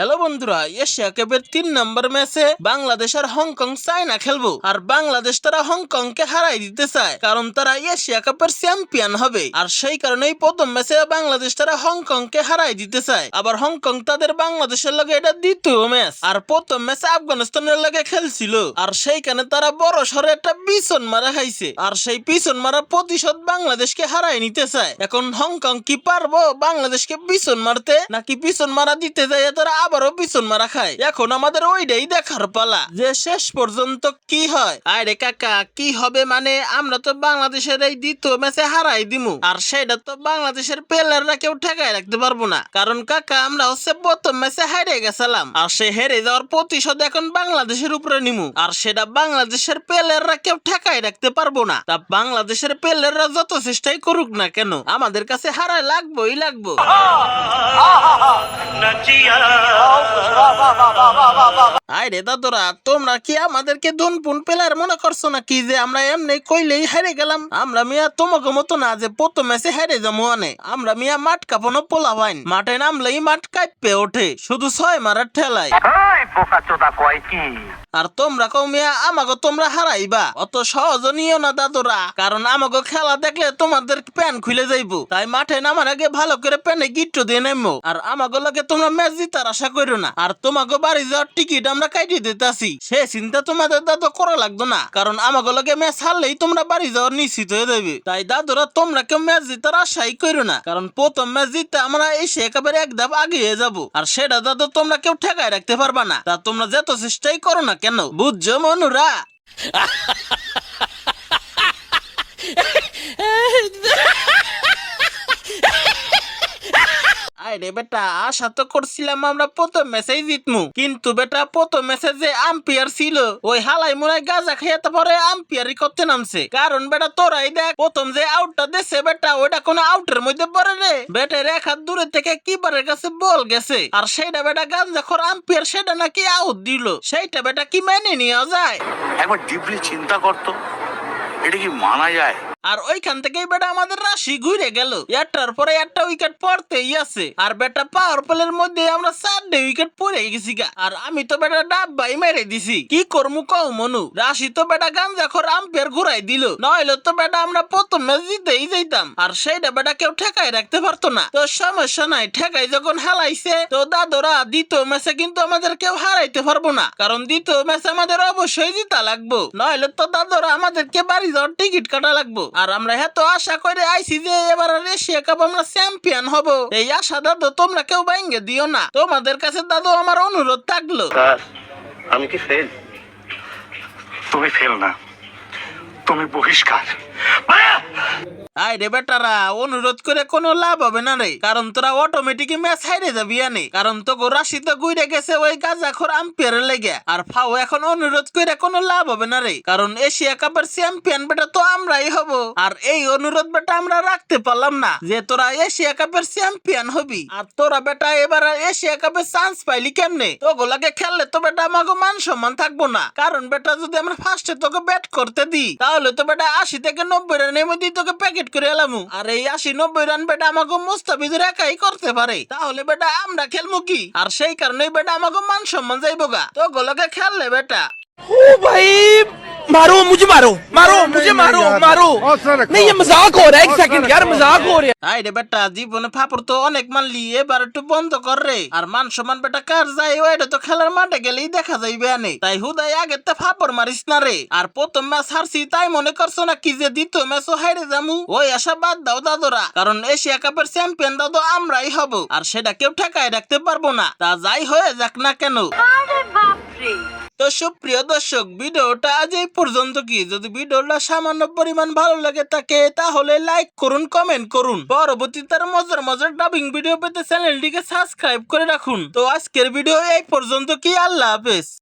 Hello বন্ধুরা, Asia কাপের তিন নম্বর ম্যাচে বাংলাদেশ আর হংকং চায়না খেলব। আর বাংলাদেশ তারা হংকং কে হারাই দিতে চায়, কারণ তারা এশিয়া কাপের চ্যাম্পিয়ন হবে। আর সেই কারণেই প্রথম ম্যাচে বাংলাদেশ তারা হংকং কে হারাই দিতে চায়। আবার হংকং তাদের বাংলাদেশের লগে এটা দ্বিতীয় ম্যাচ। আর প্রথম ম্যাচে আফগানিস্তানের লগে খেলছিল। আর সেইখানে তারা বড় সড়ো একটা পিছন মারা খাইছে। আর সেই পিছন মারা প্রতিশোধ বাংলাদেশকে হারাই নিতে চায়। এখন হংকং কি পারব বাংলাদেশকে পিছন মারতে, নাকি পিছন মারা দিতে যায় তারা আবারও পিছন মারা খায়। এখন আমাদের ওইটাই দেখার পালা। যে শেষ পর্যন্ত কি হয়? আরে কাকা, কি হবে মানে? আমরা তো বাংলাদেশের এই দ্বিতীয় ম্যাচে হারাই দিমু। আর সেটা তো বাংলাদেশের প্লেয়াররা কেউ ঠেকায় রাখতে পারব না। কারণ কাকা, আমরা হচ্ছে প্রথম ম্যাচে হারে গেছিলাম। আর সে হেরে যাওয়ার প্রতিশোধ এখন বাংলাদেশের উপরে নিমু। আর সেটা বাংলাদেশের প্লেয়াররা কেউ ঠেকায় রাখতে পারব না। তা বাংলাদেশের প্লেয়াররা যত চেষ্টাই করুক না কেন? আমাদের কাছে হারায় লাগবোই লাগবো। 好好好好好好好好好好好 আরে দাদরা তোমরা কি আমাদেরকে ধনপুন পেলার মনে করছ না কি যে আমরা এমনি কইলেই হেরে গেলাম? আমরা মিয়া তোমাকে মতো না যে প্রথম ম্যাচে হেরে যাব অনে আমরা মিয়া মাঠ কাপানো পোলা পাইন মাঠে নামলেই মাঠ কাঁপে ওঠে শুধু ছয় মারার ঠেলায়। আর তোমরা কও মিয়া আমাকে তোমরা হারাইবা। অত সহজ নিও না দাদুরা কারণ আমাকে খেলা দেখলে তোমাদের প্যান খুলে যাইবো। তাই মাঠে নামার আগে ভালো করে প্যানে গিট্টু দিয়ে নেমো। আর আমাকে লগে তোমরা ম্যাচ জিতার আশা করো না। আর তোমাকে বাড়ি যাওয়ার টিকিট আমরা কাটিয়ে দিতেছি। সে চিন্তা তোমাদের দাদু করা লাগতো না। কারণ আমাকে লগে ম্যাচ হারলেই তোমরা বাড়ি যাওয়ার নিশ্চিত হয়ে যাবে তাই দাদুরা তোমরা কেউ ম্যাচ জিতার আশাই করো না। কারণ প্রথম ম্যাচ জিততে আমরা এসে একেবারে এক ধাপ আগিয়ে যাব। আর সেটা দাদু তোমরা কেউ ঠেকায় রাখতে পারবা না। তা তোমরা যত চেষ্টাই করো না কেন, বুঝছ মনুরা আরে বেটা, আশা তো করছিলাম আমরা প্রথম ম্যাচেই জিতমু। কিন্তু বেটা, প্রথম ম্যাচে আম্পিয়ার ছিল, ওই হালাই মুরাই গাজা খেয়ে তারপরে আম্পিয়ারই করতে নামছে। কারণ বেটা, তোরাই দেখ, প্রথম যে আউটটা দেছে বেটা, ওইটা কোনো আউটের মধ্যে পড়ে রে। বেটা এক হাত দূরে থেকে কিপারের কাছে বল গেছে। আর সেইটা বেটা গাঞ্জা খর আম্পিয়ার সেটা নাকি আউট দিল। সেইটা বেটা কি মেনে নেওয়া যায়? একবার ডিপলি চিন্তা করতো, এটা কি মানা যায়? আর ওইখান থেকেই বেটা আমাদের রাশি ঘুরে গেল। একটার পরে একটা উইকেট পড়তেই আছে। আর বেটা পাওয়ার প্লের মধ্যে আমরা চারটে উইকেট পড়ে গেছি গা। আর আমি তো বেটা ডাব্বাই মেরে দিছি। কি করমু কও মনু? রাশি তো বেটা গাঞ্জা খর আম্পের ঘুরাই দিল। নইলে তো বেটা আমরা প্রথম ম্যাচ জিতেই যাইতাম। আর সেইটা বেটা কেউ ঠেকাই রাখতে পারতো না। তো সমস্যা নাই, ঠেকাই যখন হেলাইছে, তো দাদরা দ্বিতীয় ম্যাচে কিন্তু আমাদের কেউ হারাইতে পারব না। কারণ দ্বিতীয় ম্যাচ আমাদের অবশ্যই জিতা লাগবো। নইলে তো দাদরা আমাদেরকে বাড়ি যাওয়ার টিকিট কাটা লাগবো। আর আমরা এত আশা করে আইছি যে এবার এশিয়া কাপ আমরা চ্যাম্পিয়ন হব। এই আশা দাদু তোমরা কেউ ভেঙে দিও না। তোমাদের কাছে দাদু আমার অনুরোধ থাকল। আমি কি ফেল তুমি ফেল না। তুমি বহিষ্কার। আই রে বেটারা, অনুরোধ করে কোনো লাভ হবে না রে। কারণ তোরা অটোমেটিক ম্যাচ হাইরে যাবি আনে। কারণ তো রাশি তো গুইরে গেছে ওই গাজাখোর আম্পিয়ারের লেগে। আর ফাও এখন অনুরোধ করে কোনো লাভ হবে না রে। কারণ এশিয়া কাপের চ্যাম্পিয়ন বেটা তো আমরাই হব। আর এই অনুরোধ বেটা আমরা রাখতে পারলাম না যে তোরা এশিয়া কাপের চ্যাম্পিয়ন হবি। আর তোরা বেটা এবার এশিয়া কাপের চান্স পাইলি কেমনে? তোগুলাকে খেললে তো বেটা আমাকে মান সম্মান থাকব না। কারণ বেটা যদি আমরা ফার্স্টে তোকে ব্যাট করতে দিই, তাহলে তো বেটা আশি থেকে নব্বই রানের মধ্যে তোকে প্যাকেট উইকেট করে এলাম। আর এই আশি নব্বই রান বেটা আমাকে মুস্তাফিজুর একাই করতে পারে। তাহলে বেটা আমরা খেলব কি? আর সেই কারণে বেটা আমাকে মান সম্মান যাইবো গা। তো গোলকে খেললে বেটা। ও ভাই! मारो मुझे मारो मारो मुझे मारो मारो नहीं ये मजाक हो रहा है एक सेकंड यार मजाक हो रहा है আই রে বেটা জীবনে ফাপড় তো অনেক মানলি এবার একটু বন্ধ কর রে আর মান সম্মান বেটা কার যায় ওইটা তো খেলার মাঠে গেলেই দেখা যাইবে আনে তাই হুদাই আগে তে ফাপড় মারিস না রে আর প্রথম ম্যাচ হারছি তাই মনে করছো না কি যে দ্বিতীয় ম্যাচও হাইরে যামু ওই আশা বাদ দাও দাদরা কারণ এশিয়া কাপের চ্যাম্পিয়ন দাদু আমরাই হব আর সেটা কেউ ঠেকায় রাখতে পারবো না তা যাই হয়ে যাক না কেন তো সুপ্রিয় দর্শক, ভিডিওটা আজ এই পর্যন্ত কি? যদি ভিডিওটা সামান্য পরিমাণ ভালো লাগে থাকে, তাহলে লাইক করুন কমেন্ট করুন। পরবর্তী তার মজার মজার ডাবিং ভিডিও পেতে চ্যানেলটিকে সাবস্ক্রাইব করে রাখুন। তো আজকের ভিডিও এই পর্যন্ত কি? আল্লাহ হাফেজ।